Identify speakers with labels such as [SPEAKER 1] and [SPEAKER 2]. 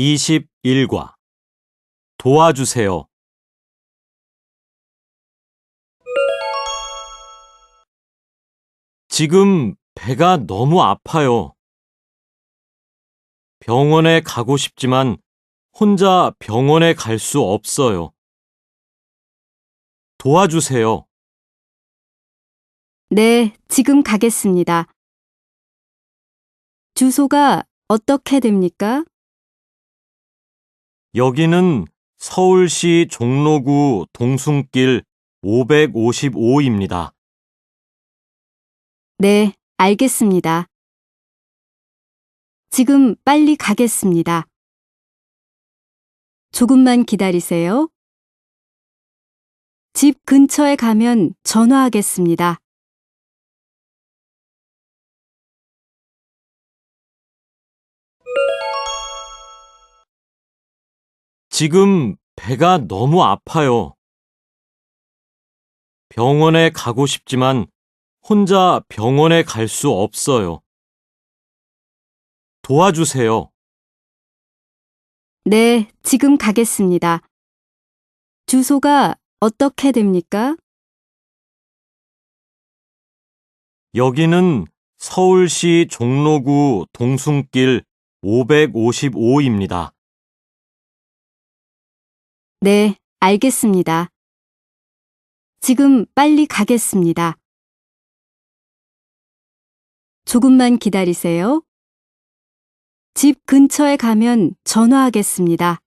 [SPEAKER 1] 21과 도와주세요. 지금 배가 너무 아파요. 병원에 가고 싶지만 혼자 병원에 갈 수 없어요. 도와주세요.
[SPEAKER 2] 네, 지금 가겠습니다. 주소가 어떻게 됩니까?
[SPEAKER 1] 여기는 서울시 종로구 동순길 555입니다.
[SPEAKER 2] 네, 알겠습니다. 지금 빨리 가겠습니다. 조금만 기다리세요. 집 근처에 가면 전화하겠습니다.
[SPEAKER 1] 지금 배가 너무 아파요. 병원에 가고 싶지만 혼자 병원에 갈 수 없어요. 도와주세요.
[SPEAKER 2] 네, 지금 가겠습니다. 주소가 어떻게 됩니까?
[SPEAKER 1] 여기는 서울시 종로구 동순길 555입니다.
[SPEAKER 2] 네, 알겠습니다. 지금 빨리 가겠습니다. 조금만 기다리세요. 집 근처에 가면 전화하겠습니다.